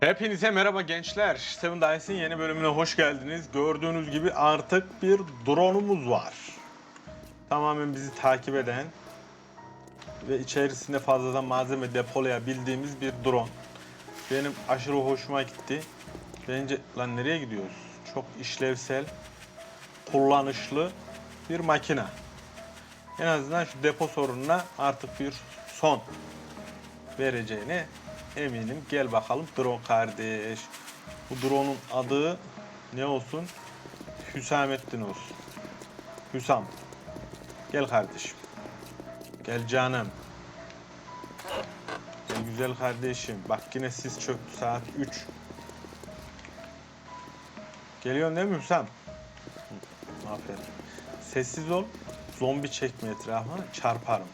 Hepinize merhaba gençler. Seven Dice'in yeni bölümüne hoş geldiniz. Gördüğünüz gibi artık bir drone'umuz var. Tamamen bizi takip eden ve içerisinde fazladan malzeme depolayabildiğimiz bir drone. Benim aşırı hoşuma gitti. Bence lan nereye gidiyoruz? Çok işlevsel, kullanışlı bir makine. En azından şu depo sorununa artık bir son vereceğine eminim. Gel bakalım drone kardeş. Bu drone'un adı ne olsun? Hüsamettin olsun. Hüsam. Gel kardeşim. Gel canım. Gel güzel kardeşim. Bak yine sis çöktü saat 3. Geliyorsun değil mi Hüsam? Aferin. Sessiz ol. Zombi çekme etrafına çarparım.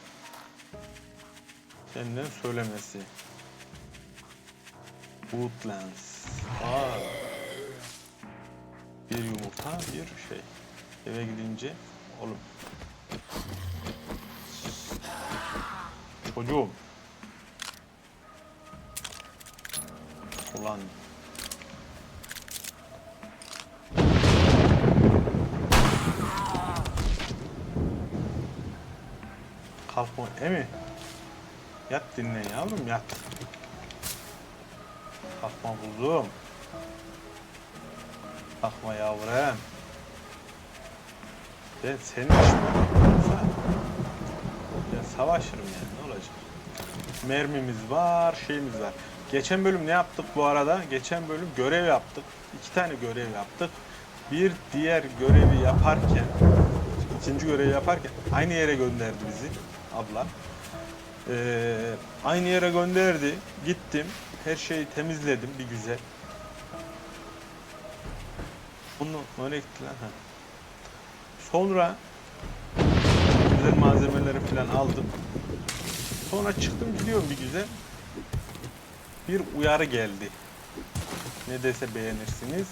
Kendinin söylemesi. Woodlands. Aa. Bir yumurta, bir şey. Eve gidince oğlum. Çocuğum. Ulan. Kalkma, emi. Yat dinle yavrum yat. Kalkma kuzum. Kalkma yavrum. Ben senin yoksa ben savaşırım yani ne olacak? Mermimiz var, şeyimiz var. Geçen bölüm ne yaptık bu arada? Geçen bölüm görev yaptık. İki tane görev yaptık. Bir diğer görevi yaparken, ikinci görevi yaparken aynı yere gönderdi bizi abla. Ee, aynı yere gönderdi. Gittim. Her şeyi temizledim bir güzel. Bunu nereye gitti lan? Ha. Sonra güzel malzemeleri falan aldım. Sonra çıktım gidiyorum bir güzel. Bir uyarı geldi. Ne dese beğenirsiniz.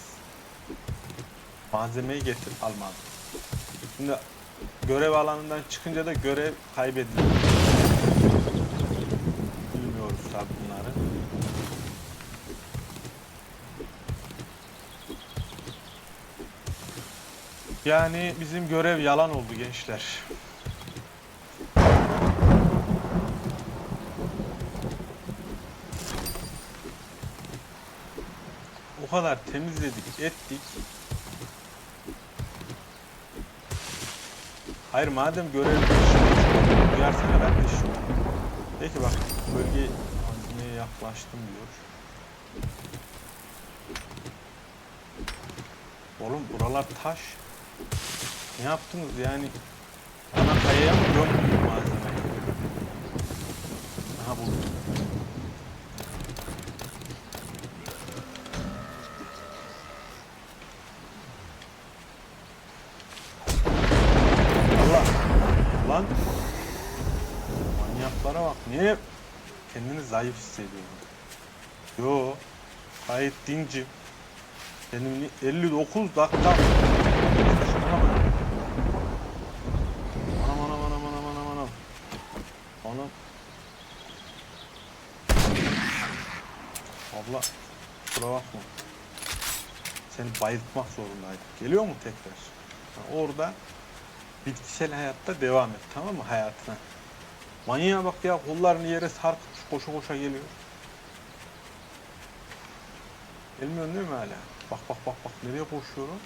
Malzemeyi getir almadım. Şimdi görev alanından çıkınca da görev kaybediliyor. Bilmiyoruz tabi bunları. Yani bizim görev yalan oldu gençler. O kadar temizledik, ettik. Hayır madem görev uyarsana kardeşim. Peki bak bölge hazineye yaklaştım diyor. Oğlum buralar taş. Ne yaptınız yani? Ana kayaya mı gömdünüz malzemeyi? Aha buldum. Allah! Lan! Manyaklara bak. Niye kendini zayıf hissediyorsun? Yo. Gayet dincim. Benim 59 dakika. Seni bayıltmak zorundaydık. Geliyor mu tekrar? Ha, orada bitkisel hayatta devam et tamam mı hayatına? Manyağa bak ya kollarını yere sarkıtmış koşa koşa geliyor. Gelmiyorsun değil mi hala? Bak bak bak bak nereye koşuyorum?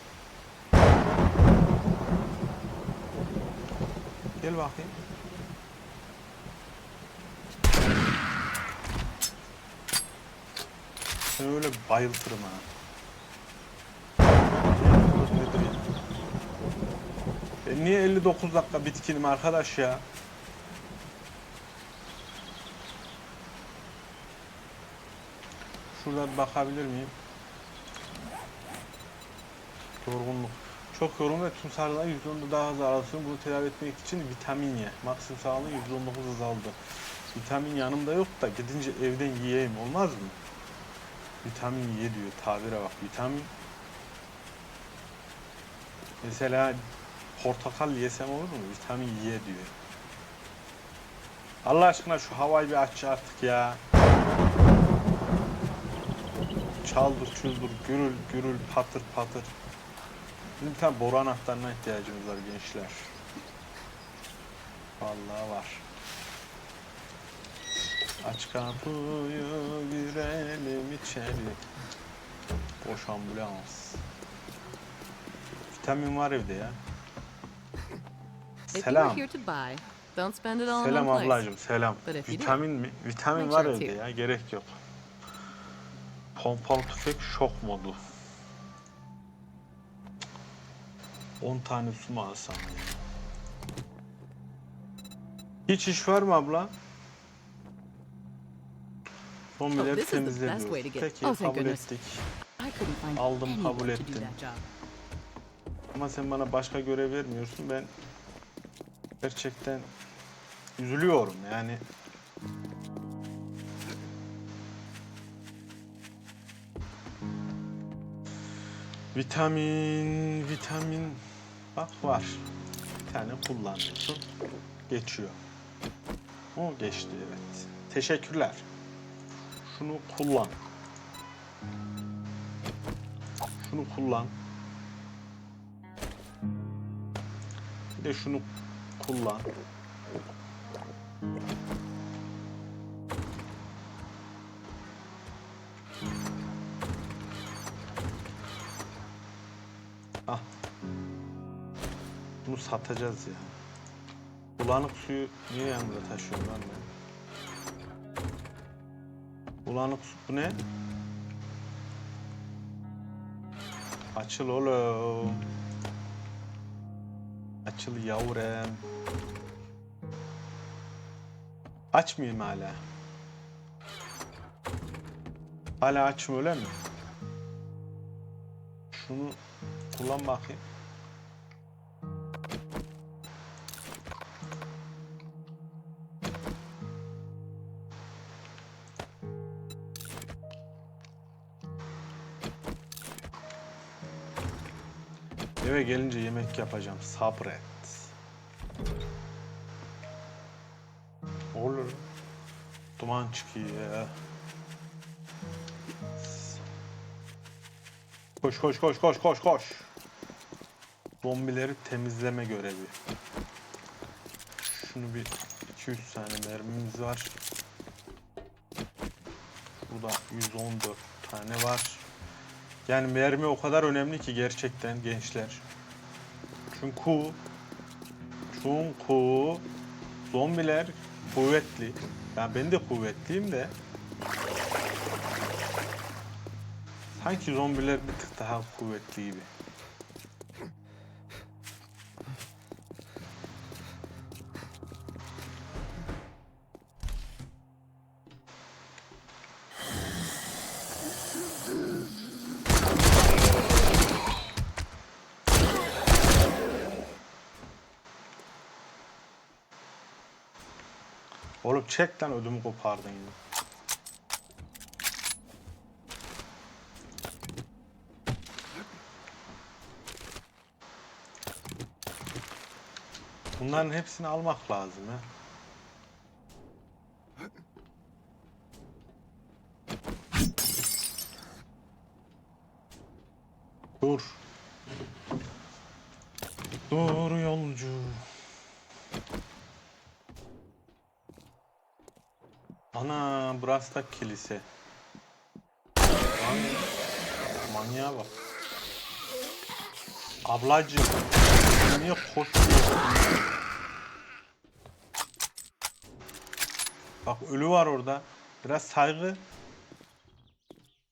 Gel bakayım. Seni öyle bayıltırım ha. Nedir ya? Ben niye 59 dakika bitkinim arkadaş ya? Şurada bir bakabilir miyim? Yorgunluk. Çok yorgun ve tüm sarılar %10'da daha hızlı arasın. Bunu tedavi etmek için vitamin ye. Maksimum sağlığı %19 azaldı. Vitamin yanımda yok da gidince evden yiyeyim olmaz mı? Vitamin ye diyor. Tabire bak. Vitamin. Mesela portakal yesem olur mu? Vitamin ye diyor. Allah aşkına şu havayı bir aç artık ya. Çaldır çuldur gürül gürül patır patır. Bizim bir tane boru anahtarına ihtiyacımız var gençler. Vallahi var. Aç kapıyı girelim içeri. Boş ambulans. Vitamin var evde ya. Selam selam. You do, Vitamin mi? Vitamin var evde ya gerek yok. Pompalı tüfek şok modu. 10 tane su mu alsam ya? Hiç iş var mı abla? Zombileri Oh, this is the temizle best way diyor. to get- Peki Oh, kabul ettik. Aldım, kabul ettim. Ama sen bana başka görev vermiyorsun. Ben gerçekten üzülüyorum yani. Vitamin, vitamin bak var. Bir tane kullanıyorsun. Geçiyor. O geçti evet. Teşekkürler. Şunu kullan. Şunu kullan. Bir de şunu kullan. Ah. Bunu satacağız ya. Bulanık suyu niye yanımda taşıyorum lan ben? Bulanık su bu ne? Açıl oğlum. Açıl yavrum. Aç mıyım hala? Hala açım öyle mi? Şunu kullan bakayım. Eve gelince yemek yapacağım. Sabret. Duman çıkıyor ya. Koş koş koş koş koş koş. Zombileri temizleme görevi. Şunu bir 200 tane mermimiz var. Burada 114 tane var. Yani mermi o kadar önemli ki gerçekten gençler. Çünkü çünkü zombiler kuvvetli. Yani ben de kuvvetliyim de. Sanki zombiler bir tık daha kuvvetli gibi. Lan ödümü kopardın ya. Bunların hepsini almak lazım ya. Dur. Dur yolcu. Da kilise. Manyağa bak. Ablacığım niye koşuyorsun? Bak ölü var orada. Biraz saygı.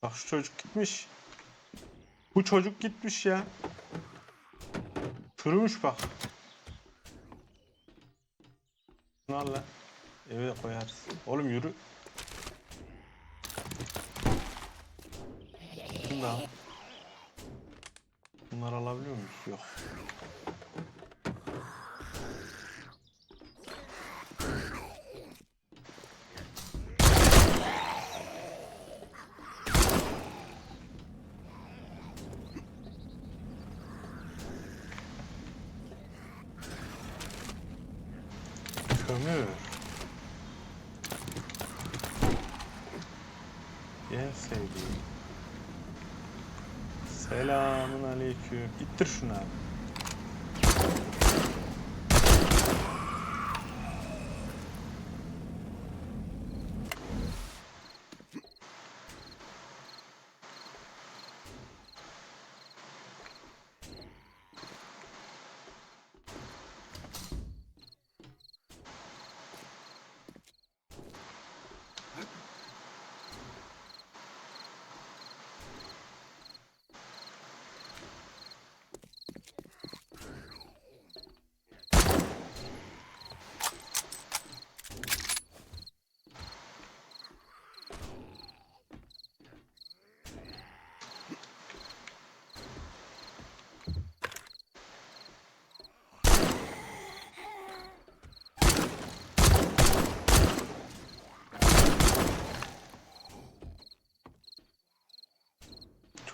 Bak şu çocuk gitmiş. Bu çocuk gitmiş ya. Çürümüş bak. Lan. Eve koyarız. Oğlum yürü. Da. Bunları alabiliyor muyuz? Yok. Kömür. En sevdiğim. Selamun aleyküm. İttir şunu abi.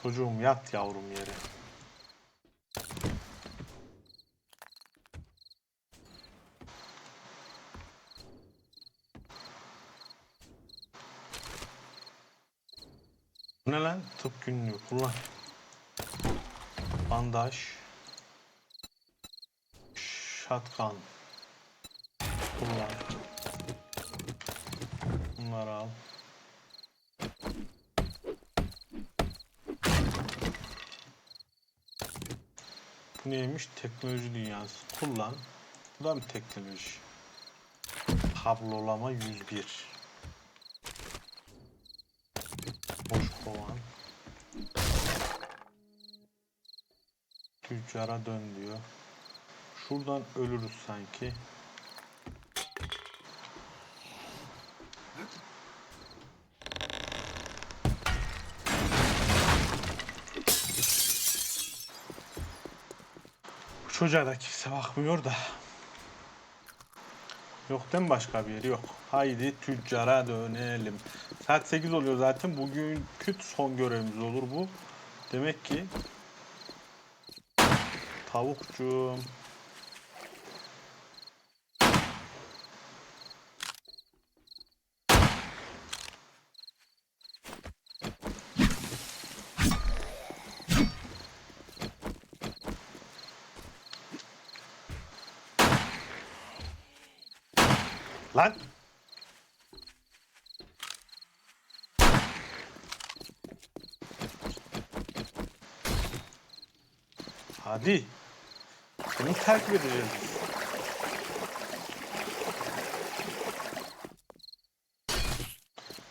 Çocuğum yat yavrum yere. Ne lan? Tıp günlüğü kullan. Bandaj. Şatkan. Neymiş? Teknoloji dünyası. Kullan. Bu da bir teknoloji. Kablolama 101. Boş kovan. Tüccara dön diyor. Şuradan ölürüz sanki. Çocuğa da kimse bakmıyor da. Yok değil mi başka bir yeri? Yok. Haydi tüccara dönelim. Saat 8 oluyor zaten. Bugünkü son görevimiz olur bu. Demek ki tavukcuğum. Lan! Hadi. Seni takip edeceğiz.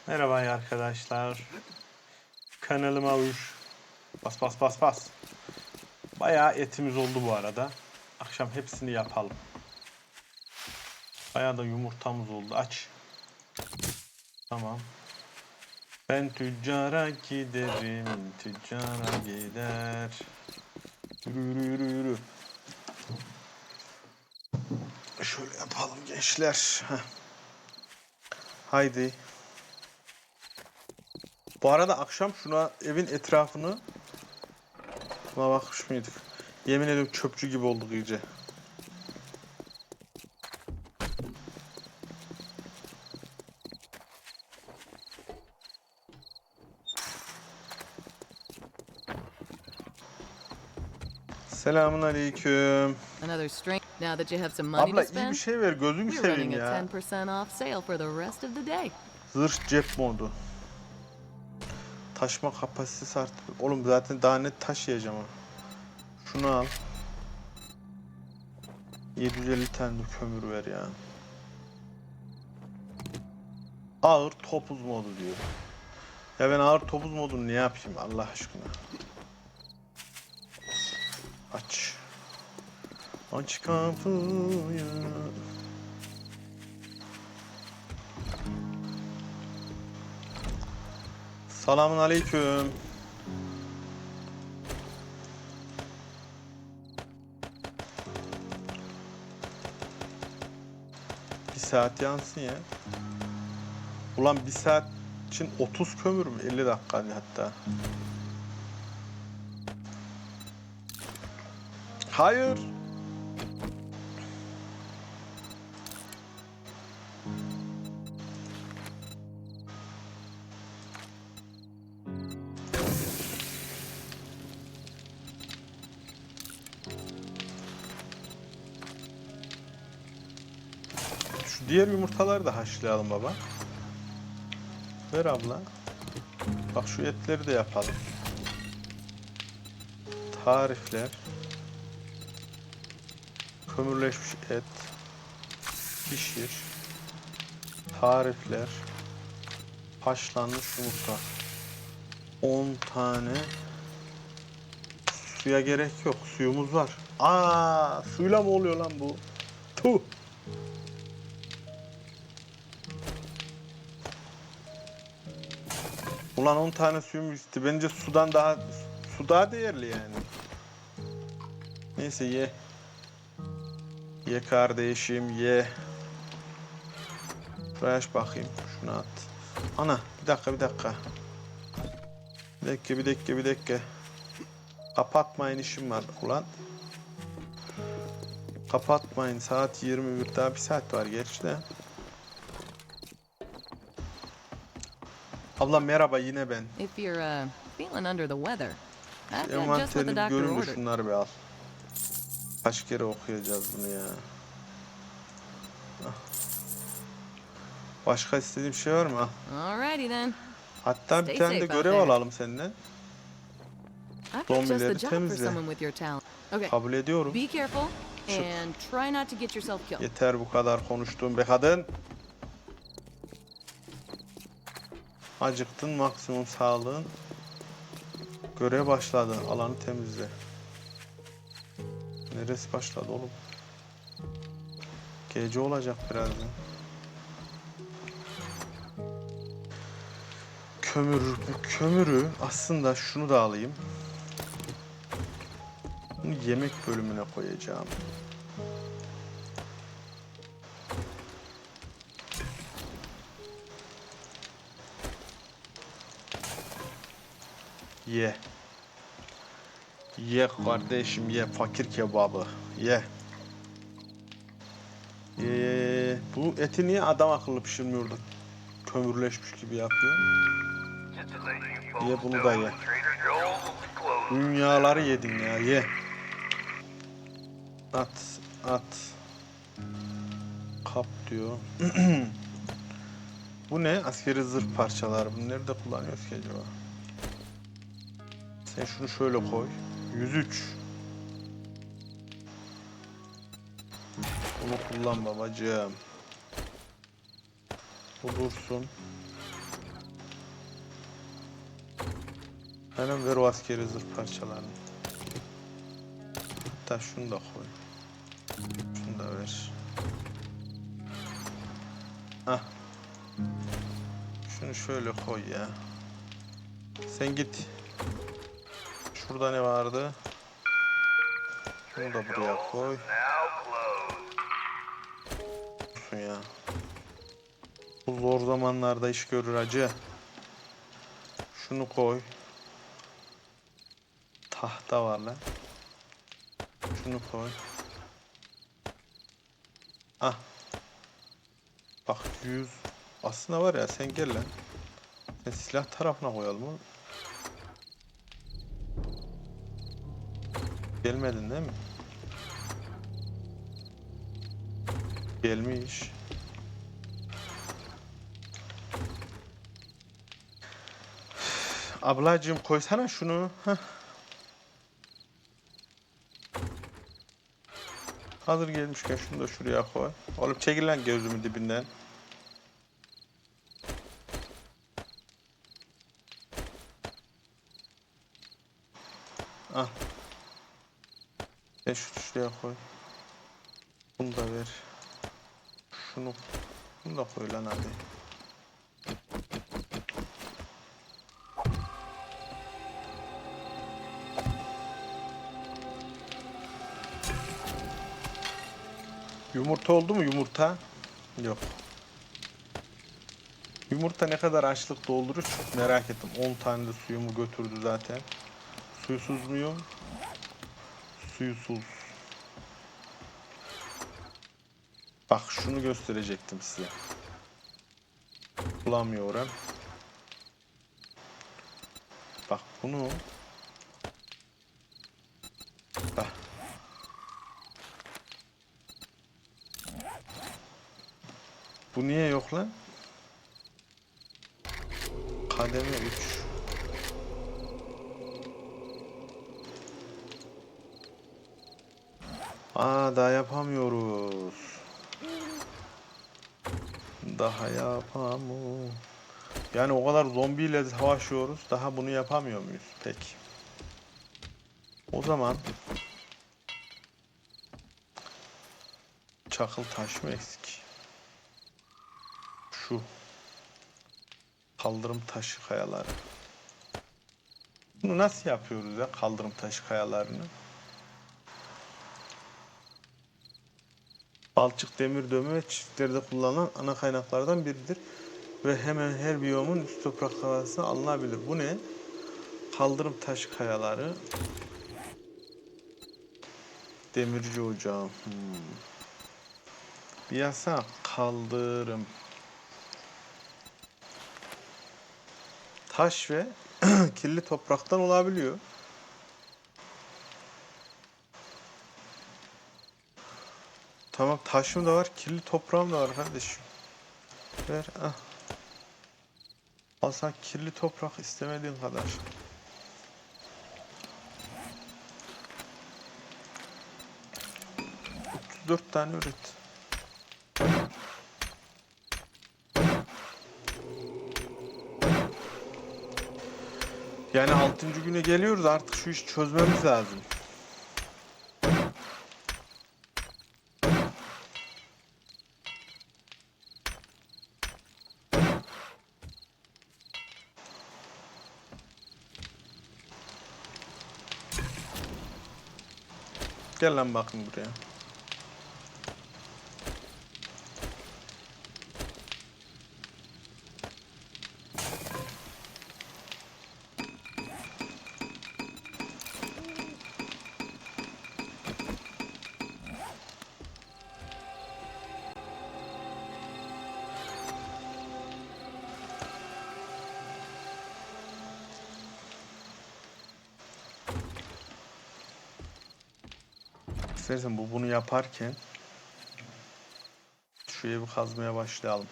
Merhaba arkadaşlar. Kanalıma uş. Bas bas bas bas. Bayağı etimiz oldu bu arada. Akşam hepsini yapalım. Bayağı da yumurtamız oldu. Aç. Tamam. Ben tüccara giderim. Tüccara gider. Yürü yürü yürü yürü. Şöyle yapalım gençler. Heh. Haydi. Bu arada akşam şuna evin etrafını Buna bakmış mıydık? Yemin ediyorum çöpçü gibi olduk iyice. Selamun aleyküm. Another string. Now that you have some money Abla to iyi bir spend, şey ver gözünü we're seveyim running a ya. 10% off sale for the rest of the day. Zırh cep modu. Taşma kapasitesi arttı. Oğlum zaten daha net taşıyacağım ha. Şunu al. 750 tane de kömür ver ya. Ağır topuz modu diyor. Ya ben ağır topuz modunu ne yapayım Allah aşkına. Aç. Aç kapıyı. Selamun aleyküm. Bir saat yansın ya. Ulan bir saat için 30 kömür mü? 50 dakika hadi hatta. Hayır. Şu diğer yumurtaları da haşlayalım baba. Ver abla. Bak şu etleri de yapalım. Tarifler. Kömürleşmiş et. Pişir. Tarifler. Haşlanmış yumurta. 10 tane. Suya gerek yok. Suyumuz var. Aa, suyla mı oluyor lan bu? Tuh. Ulan 10 tane suyum gitti. Bence sudan daha su daha değerli yani. Neyse ye. Ye kardeşim ye. Aç bakayım. Şunu at. Ana bir dakika bir dakika. Bir dakika bir dakika bir dakika. Kapatmayın işim var ulan. Kapatmayın saat 21 daha bir saat var gerçi de. Abla merhaba yine ben. If you're uh, feeling under the weather, I've got just what the doctor ordered. şunları bir al. Kaç kere okuyacağız bunu ya. Ah. Başka istediğim şey var mı? Ah. Alrighty then. Hatta bir tane de görev alalım senden. Zombileri temizle. Kabul ediyorum. Be careful and try not to get yourself killed. Yeter bu kadar konuştuğum be kadın. Acıktın maksimum sağlığın. Görev başladı. Alanı temizle. Neresi başladı oğlum? Gece olacak birazdan. Kömür, bu kömürü aslında şunu da alayım. Bunu yemek bölümüne koyacağım. Ye. Ye kardeşim ye fakir kebabı. Ye. Ye. Bu eti niye adam akıllı pişirmiyordu? Kömürleşmiş gibi yapıyor. Ye bunu da ye. Dünyaları yedin ya ye. At at. Kap diyor. Bu ne? Askeri zırh parçaları. Bunu nerede kullanıyoruz ki acaba? Sen şunu şöyle koy. 103. Bunu kullan babacığım. Bu. Hemen ver o askeri zırh parçalarını. Hatta şunu da koy. Şunu da ver. Hah. Şunu şöyle koy ya. Sen git. Şurada ne vardı? Şunu da buraya koy. Ya. Bu zor zamanlarda iş görür acı. Şunu koy. Tahta var lan. Şunu koy. Ah. Bak 100. Aslında var ya sen gel lan. Sen silah tarafına koyalım oğlum. Gelmedin değil mi? Gelmiş. Ablacığım koysana şunu. Heh. Hazır gelmişken şunu da şuraya koy. Oğlum çekil lan gözümün dibinden. Sen şunu şuraya koy. Bunu da ver. Şunu, bunu da koy lan hadi. Yumurta oldu mu yumurta? Yok. Yumurta ne kadar açlık doldurur çok merak ettim. 10 tane de suyumu götürdü zaten. Suysuz muyum? Suyusuz. Bak şunu gösterecektim size. Bulamıyorum. Bak bunu. Bak. Bu niye yok lan? Kademe 3. Aa daha yapamıyoruz. Daha yapamıyoruz. Yani o kadar zombiyle savaşıyoruz. Daha bunu yapamıyor muyuz? Peki. O zaman çakıl taş mı eksik? Şu kaldırım taşı kayaları. Bunu nasıl yapıyoruz ya kaldırım taşı kayalarını? Balçık, demir, dövme ve çiftliklerde kullanılan ana kaynaklardan biridir. Ve hemen her biyomun üst toprak havası alınabilir. Bu ne? Kaldırım taş kayaları. Demirci ocağı. Hmm. Bir yasa kaldırım. Taş ve kirli topraktan olabiliyor. Tamam taşım da var, kirli toprağım da var kardeşim. Ver ah. Al sen kirli toprak istemediğin kadar. Dört tane üret. Yani altıncı güne geliyoruz artık şu işi çözmemiz lazım. Gel lan bakın buraya. İstersen bu bunu yaparken şu evi kazmaya başlayalım.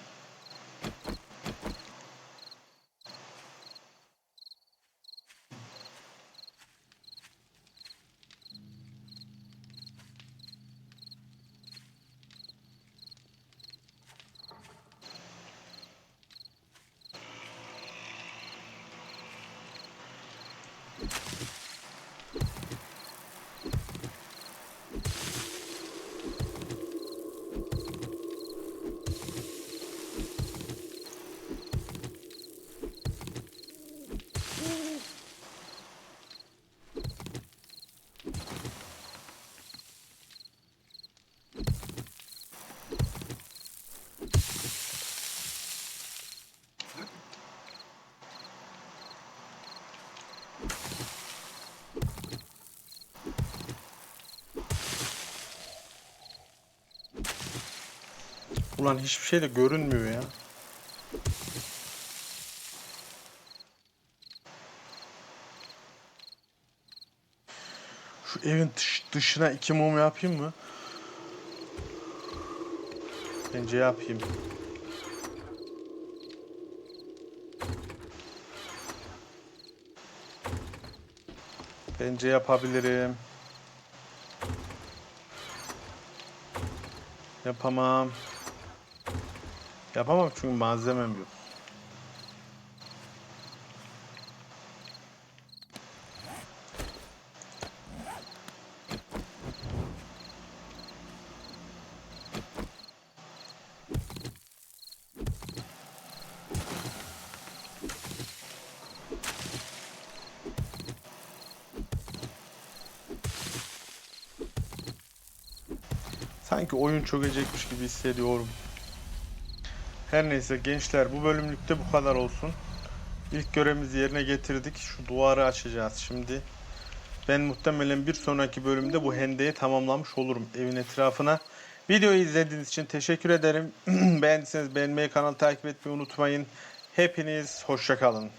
Ulan hiçbir şey de görünmüyor ya. Şu evin dış- dışına iki mum yapayım mı? Bence yapayım. Bence yapabilirim. Yapamam. Yapamam çünkü malzemem yok. Sanki oyun çökecekmiş gibi hissediyorum. Her neyse gençler bu bölümlükte bu kadar olsun. İlk görevimizi yerine getirdik. Şu duvarı açacağız şimdi. Ben muhtemelen bir sonraki bölümde bu hendeyi tamamlamış olurum evin etrafına. Videoyu izlediğiniz için teşekkür ederim. Beğendiyseniz beğenmeyi, kanalı takip etmeyi unutmayın. Hepiniz hoşçakalın.